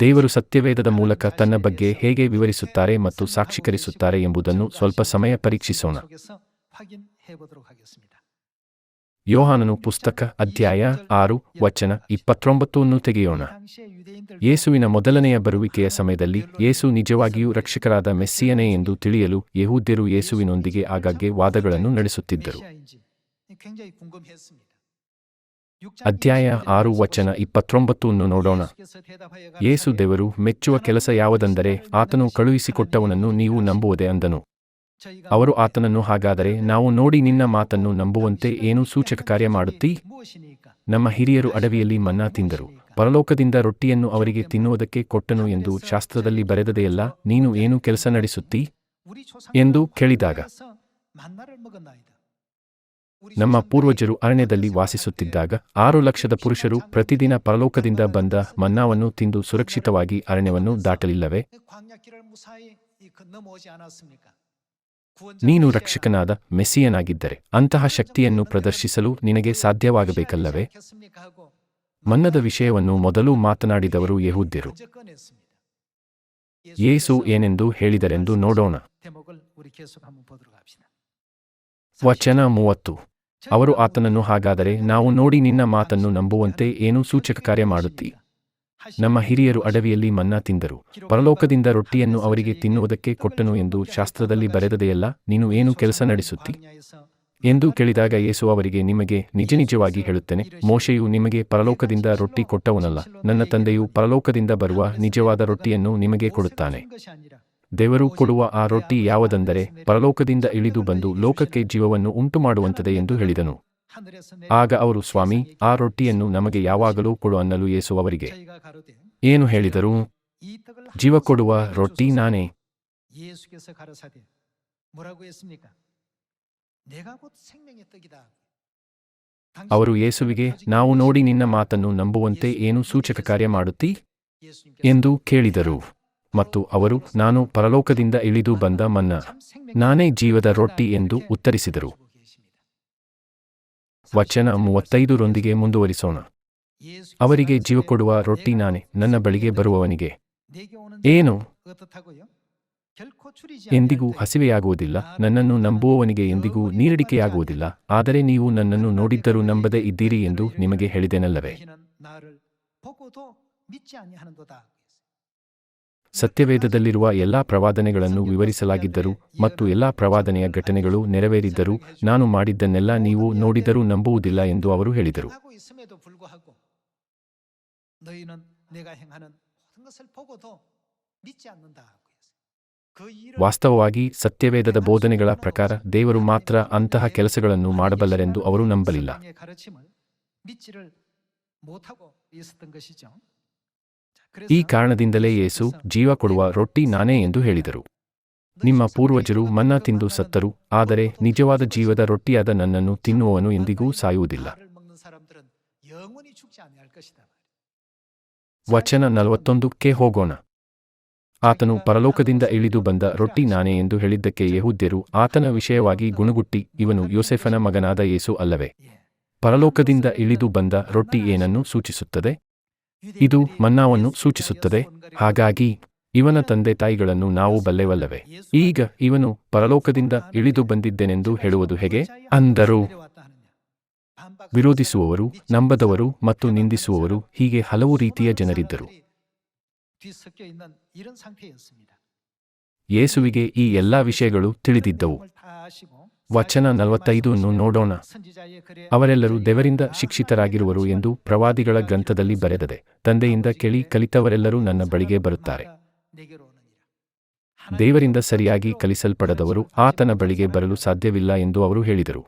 ದೇವರು ಸತ್ಯವೇದದ ಮೂಲಕ ತನ್ನ ಬಗ್ಗೆ ಹೇಗೆ ವಿವರಿಸುತ್ತಾರೆ ಮತ್ತು ಸಾಕ್ಷೀಕರಿಸುತ್ತಾರೆ ಎಂಬುದನ್ನು ಸ್ವಲ್ಪ ಸಮಯ ಪರೀಕ್ಷಿಸೋಣ. ಯೋಹಾನನು ಪುಸ್ತಕ ಅಧ್ಯಾಯ ಆರು, ವಚನ ಇಪ್ಪತ್ತೊಂಬತ್ತನ್ನು ತೆಗೆಯೋಣ. ಯೇಸುವಿನ ಮೊದಲನೆಯ ಬರುವಿಕೆಯ ಸಮಯದಲ್ಲಿ ಯೇಸು ನಿಜವಾಗಿಯೂ ರಕ್ಷಕರಾದ ಮೆಸ್ಸಿಯನೇ ಎಂದು ತಿಳಿಯಲು ಯಹೂದ್ಯರು ಯೇಸುವಿನೊಂದಿಗೆ ಆಗಾಗ್ಗೆ ವಾದಗಳನ್ನು ನಡೆಸುತ್ತಿದ್ದರು. ಅಧ್ಯಾಯ ಆರು ವಚನ ಇಪ್ಪತ್ತೊಂಬತ್ತನ್ನು ನೋಡೋಣ. ಯೇಸು ದೇವರು, ಮೆಚ್ಚುವ ಕೆಲಸ ಯಾವುದೆಂದರೆ ಆತನು ಕಳುಹಿಸಿಕೊಟ್ಟವನನ್ನು ನೀವು ನಂಬುವುದೇ ಅಂದನು. ಅವರು ಆತನನ್ನು, ಹಾಗಾದರೆ ನಾವು ನೋಡಿ ನಿನ್ನ ಮಾತನ್ನು ನಂಬುವಂತೆ ಏನು ಸೂಚಕ ಕಾರ್ಯ ಮಾಡುತ್ತೀ? ನಮ್ಮ ಹಿರಿಯರು ಅಡವಿಯಲ್ಲಿ ಮನ್ನಾ ತಿಂದರು. ಪರಲೋಕದಿಂದ ರೊಟ್ಟಿಯನ್ನು ಅವರಿಗೆ ತಿನ್ನುವುದಕ್ಕೆ ಕೊಟ್ಟನು ಎಂದು ಶಾಸ್ತ್ರದಲ್ಲಿ ಬರೆದದೆಯಲ್ಲ ನೀನು ಏನು ಕೆಲಸ ನಡೆಸುತ್ತೀ? ಎಂದು ಕೇಳಿದಾಗ ನಮ್ಮ ಪೂರ್ವಜರು ಅರಣ್ಯದಲ್ಲಿ ವಾಸಿಸುತ್ತಿದ್ದಾಗ ಆರು ಲಕ್ಷದ ಪುರುಷರು ಪ್ರತಿದಿನ ಪರಲೋಕದಿಂದ ಬಂದ ಮನ್ನಾವನ್ನು ತಿಂದು ಸುರಕ್ಷಿತವಾಗಿ ಅರಣ್ಯವನ್ನು ದಾಟಲಿಲ್ಲವೆ? ನೀನು ರಕ್ಷಕನಾದ ಮೆಸ್ಸಿಯನಾಗಿದ್ದರೆ ಅಂತಹ ಶಕ್ತಿಯನ್ನು ಪ್ರದರ್ಶಿಸಲು ನಿನಗೆ ಸಾಧ್ಯವಾಗಬೇಕಲ್ಲವೇ? ಮನ್ನದ ವಿಷಯವನ್ನು ಮೊದಲು ಮಾತನಾಡಿದವರು ಯಹೂದ್ಯರು. ಯೇಸು ಏನೆಂದು ಹೇಳಿದರೆಂದು ನೋಡೋಣ. ವಚನ ಮೂವತ್ತು. ಅವರು ಆತನನ್ನು ಹಾಗಾದರೆ ನಾವು ನೋಡಿ ನಿನ್ನ ಮಾತನ್ನು ನಂಬುವಂತೆ ಏನು ಸೂಚಕ ಕಾರ್ಯ ಮಾಡುತ್ತಿ. ನಮ್ಮ ಹಿರಿಯರು ಅಡವಿಯಲ್ಲಿ ಮನ್ನಾ ತಿಂದರು. ಪರಲೋಕದಿಂದ ರೊಟ್ಟಿಯನ್ನು ಅವರಿಗೆ ತಿನ್ನುವುದಕ್ಕೆ ಕೊಟ್ಟನು ಎಂದು ಶಾಸ್ತ್ರದಲ್ಲಿ ಬರೆದದೆಯಲ್ಲ, ನೀನು ಏನು ಕೆಲಸ ನಡೆಸುತ್ತಿ? ಎಂದು ಕೇಳಿದಾಗ ಯೇಸು ಅವರಿಗೆ, ನಿಮಗೆ ನಿಜ ನಿಜವಾಗಿ ಹೇಳುತ್ತೇನೆ, ಮೋಶೆಯು ನಿಮಗೆ ಪರಲೋಕದಿಂದ ರೊಟ್ಟಿ ಕೊಟ್ಟವನಲ್ಲ, ನನ್ನ ತಂದೆಯು ಪರಲೋಕದಿಂದ ಬರುವ ನಿಜವಾದ ರೊಟ್ಟಿಯನ್ನು ನಿಮಗೆ ಕೊಡುತ್ತಾನೆ. ದೇವರು ಕೊಡುವ ಆ ರೊಟ್ಟಿ ಯಾವುದೆಂದರೆ ಪರಲೋಕದಿಂದ ಇಳಿದು ಬಂದು ಲೋಕಕ್ಕೆ ಜೀವವನ್ನು ಉಂಟು ಮಾಡುವಂತದೆ ಎಂದು ಹೇಳಿದನು. ಆಗ ಅವರು, ಸ್ವಾಮಿ, ಆ ರೊಟ್ಟಿಯನ್ನು ನಮಗೆ ಯಾವಾಗಲೂ ಕೊಡು ಅನ್ನಲು ಯೇಸು ಏನು ಹೇಳಿದರು? ಜೀವ ಕೊಡುವ ರೊಟ್ಟಿ ನಾನೇ. ಅವರು ಯೇಸುವಿಗೆ ನಾವು ನೋಡಿ ನಿನ್ನ ಮಾತನ್ನು ನಂಬುವಂತೆ ಏನು ಸೂಚಕ ಕಾರ್ಯ ಮಾಡುತ್ತಿ? ಎಂದು ಕೇಳಿದರು. ಮತ್ತು ಅವರು, ನಾನು ಪರಲೋಕದಿಂದ ಇಳಿದು ಬಂದ ಮನ್ನ, ನಾನೇ ಜೀವದ ರೊಟ್ಟಿ ಎಂದು ಉತ್ತರಿಸಿದರು. ವಚನ ಮೂವತ್ತೈದರೊಂದಿಗೆ ಮುಂದುವರಿಸೋಣ. ಅವರಿಗೆ ಜೀವ ಕೊಡುವ ರೊಟ್ಟಿ ನಾನೇ, ನನ್ನ ಬಳಿಗೆ ಬರುವವನಿಗೆ. ಏನು? ಎಂದಿಗೂ ಹಸಿವೆಯಾಗುವುದಿಲ್ಲ, ನನ್ನನ್ನು ನಂಬುವವನಿಗೆ ಎಂದಿಗೂ ನೀರಡಿಕೆಯಾಗುವುದಿಲ್ಲ, ಆದರೆ ನೀವು ನನ್ನನ್ನು ನೋಡಿದ್ದರೂ ನಂಬದೇ ಇದ್ದೀರಿ ಎಂದು ನಿಮಗೆ ಹೇಳಿದೆನಲ್ಲವೇ? ಸತ್ಯವೇದದಲ್ಲಿರುವ ಎಲ್ಲಾ ಪ್ರವಾದನೆಗಳನ್ನು ವಿವರಿಸಲಾಗಿದ್ದರು ಮತ್ತು ಎಲ್ಲಾ ಪ್ರವಾದನೆಯ ಘಟನೆಗಳು ನೆರವೇರಿದ್ದರೂ ನಾನು ಮಾಡಿದ್ದನ್ನೆಲ್ಲ ನೀವು ನೋಡಿದರೂ ನಂಬುವುದಿಲ್ಲ ಎಂದು ಅವರು ಹೇಳಿದರು. ವಾಸ್ತವವಾಗಿ ಸತ್ಯವೇದದ ಬೋಧನೆಗಳ ಪ್ರಕಾರ ದೇವರು ಮಾತ್ರ ಅಂತಹ ಕೆಲಸಗಳನ್ನು ಮಾಡಬಲ್ಲರೆಂದು ಅವರು ನಂಬಲಿಲ್ಲ. ಈ ಕಾರಣದಿಂದಲೇ ಯೇಸು ಜೀವ ಕೊಡುವ ರೊಟ್ಟಿ ನಾನೇ ಎಂದು ಹೇಳಿದರು. ನಿಮ್ಮ ಪೂರ್ವಜರು ಮನ್ನ ತಿಂದು ಸತ್ತರು, ಆದರೆ ನಿಜವಾದ ಜೀವದ ರೊಟ್ಟಿಯಾದ ನನ್ನನ್ನು ತಿನ್ನುವವನು ಎಂದಿಗೂ ಸಾಯುವುದಿಲ್ಲ. ವಚನ ನಲವತ್ತೊಂದಕ್ಕೆ ಹೋಗೋಣ. ಆತನು ಪರಲೋಕದಿಂದ ಇಳಿದು ಬಂದ ರೊಟ್ಟಿ ನಾನೇ ಎಂದು ಹೇಳಿದ್ದಕ್ಕೆ ಯಹೂದ್ಯರು ಆತನ ವಿಷಯವಾಗಿ ಗುಣಗುಟ್ಟಿ, ಇವನು ಯೋಸೆಫನ ಮಗನಾದ ಯೇಸು ಅಲ್ಲವೇ. ಪರಲೋಕದಿಂದ ಇಳಿದು ಬಂದ ರೊಟ್ಟಿ ಏನನ್ನು ಸೂಚಿಸುತ್ತದೆ? ಇದು ಮನ್ನಾವನ್ನು ಸೂಚಿಸುತ್ತದೆ. ಹಾಗಾಗಿ ಇವನ ತಂದೆ ತಾಯಿಗಳನ್ನು ನಾವು ಬಲ್ಲೆವಲ್ಲವೇ. ಈಗ ಇವನು ಪರಲೋಕದಿಂದ ಇಳಿದು ಬಂದಿದ್ದೇನೆಂದು ಹೇಳುವುದು ಹೇಗೆ? ಅಂದರು. ವಿರೋಧಿಸುವವರು, ನಂಬದವರು ಮತ್ತು ನಿಂದಿಸುವವರು ಹೀಗೆ ಹಲವು ರೀತಿಯ ಜನರಿದ್ದರು. ಯೇಸುವಿಗೆ ಈ ಎಲ್ಲಾ ವಿಷಯಗಳು ತಿಳಿದಿದ್ದವು. ವಚನ ನಲವತ್ತೈದನ್ನು ನೋಡೋಣ. ಅವರೆಲ್ಲರೂ ದೇವರಿಂದ ಶಿಕ್ಷಿತರಾಗಿರುವರು ಎಂದು ಪ್ರವಾದಿಗಳ ಗ್ರಂಥದಲ್ಲಿ ಬರೆದದೆ. ತಂದೆಯಿಂದ ಕೇಳಿ ಕಲಿತವರೆಲ್ಲರೂ ನನ್ನ ಬಳಿಗೆ ಬರುತ್ತಾರೆ. ದೇವರಿಂದ ಸರಿಯಾಗಿ ಕಲಿಸಲ್ಪಡದವರು ಆತನ ಬಳಿಗೆ ಬರಲು ಸಾಧ್ಯವಿಲ್ಲ ಎಂದು ಅವರು ಹೇಳಿದರು.